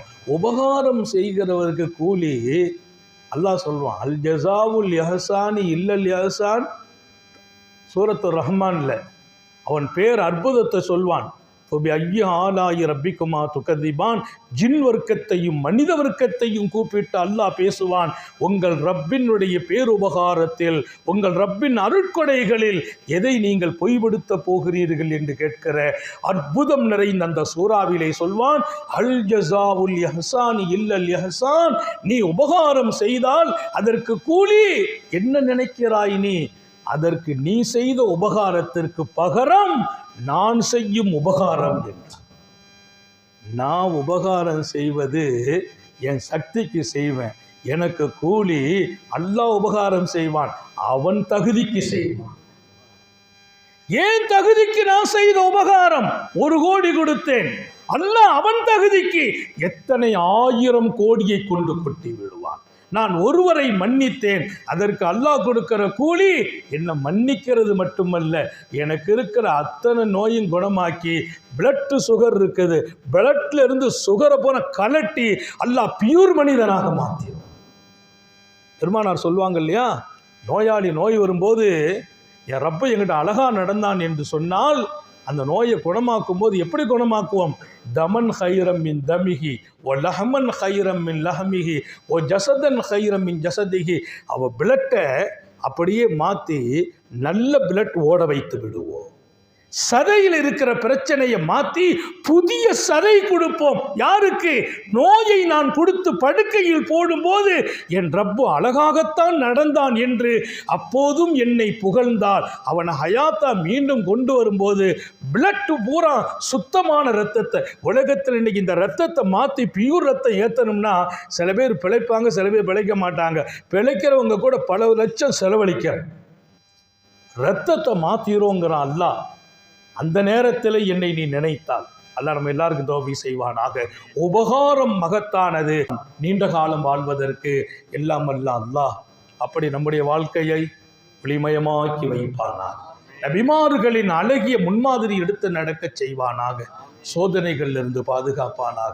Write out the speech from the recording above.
செய்யணும் உபகாரம் செய்கிறவருக்கு கூலி அல்லாஹ் சொல்வான் அல் ஜசாவுல் யஹசானி இல்லல் யஹசான். சூரத்து ரஹ்மான்ல அவன் பேர் அற்புதத்தை சொல்வான். ஐய ஆலாயி ரப்பிக்குமா துகதிபான் ஜின் வர்க்கத்தையும் மனித வர்க்கத்தையும் கூப்பிட்டு அல்லாஹ் பேசுவான். உங்கள் ரப்பினுடைய பேருபகாரத்தில் உங்கள் ரப்பின் அருட்கொடைகளில் எதை நீங்கள் பொய்படுத்த போகிறீர்கள் என்று கேட்கிற அற்புதம் நிறைந்த அந்த சூறாவிலே சொல்வான் அல் ஜஸாவுல் யஹசான் இல்லல் யஹசான். நீ உபகாரம் செய்தால் அதற்கு கூலி என்ன நினைக்கிறாய் நீ? அதற்கு நீ செய்த உபகாரத்திற்கு பகரம் நான் செய்யும் உபகாரம் என்றார் நான் உபகாரம் செய்வது என் சக்திக்கு செய்வேன். எனக்கு கூலி அல்லாஹ் உபகாரம் செய்வான் அவன் தகுதிக்கு செய்வான். ஏன் தகுதிக்கு நான் செய்த உபகாரம்? ஒரு கோடி கொடுத்தேன் அல்ல அவன் தகுதிக்கு. எத்தனை ஆயிரம் கோடியை கொண்டு கொட்டி விடுவான்? நான் ஒருவரை மன்னித்தேன். அதற்கு அல்லாஹ் கொடுக்கிற கூலி என்னை மன்னிக்கிறது மட்டுமல்ல. எனக்கு இருக்கிற அத்தனை நோயும் குணமாக்கி பிளட்டு சுகர் இருக்குது. பிளட்ல இருந்து சுகரை போன கலட்டி அல்லாஹ் பியூர் மனிதனாக மாற்றிடும் பெருமானார் சொல்லுவாங்க இல்லையா? நோயாளி நோய் வரும்போது என் ரப்ப எங்கிட்ட அழகாக நடந்தான் என்று சொன்னால் அந்த நோயை குணமாக்கும் போது எப்படி குணமாக்குவோம்? தமன் ஹைரம் மின் தமிகி ஓ லஹமன் ஹைரம் மின் லஹமிகி ஓ ஜசதன் ஹைரம் மின் ஜசதிகி அவள் பிளட்டை அப்படியே மாற்றி நல்ல பிளட் ஓட வைத்து விடுவோம். சதையில் இருக்கிற பிரச்சனையை மாற்றி புதிய சதை கொடுப்போம். யாருக்கு? நோயை நான் கொடுத்து படுக்கையில் போடும்போது என் ரப்பு அழகாகத்தான் நடந்தான் என்று அப்போதும் என்னை புகழ்ந்தால் அவனை ஹயாத்தா மீண்டும் கொண்டு வரும்போது பிளட்டு பூரா சுத்தமான ரத்தத்தை உலகத்தில் இன்னைக்கு இந்த ரத்தத்தை மாற்றி பியூர் ரத்தம் ஏற்றணும்னா சில பேர் பிழைப்பாங்க சில பேர் பிழைக்க மாட்டாங்க. பிழைக்கிறவங்க கூட பல லட்சம் செலவழிக்க. ரத்தத்தை மாத்திரோங்கிறான் அல்லாஹ் அந்த நேரத்தில் என்னை நீ நினைத்தால். அல்ல நம்ம எல்லாருக்கும் தோல்வி செய்வானாக. உபகாரம் மகத்தானது. நீண்ட காலம் வாழ்வதற்கு எல்லாம் அல்ல அல்லாஹ். அப்படி நம்முடைய வாழ்க்கையை ஒளிமயமாக்கி வைப்பானாக. நபிமார்களின் அழகிய முன்மாதிரி எடுத்து நடக்கச் செய்வானாக. சோதனைகளிலிருந்து பாதுகாப்பானாக.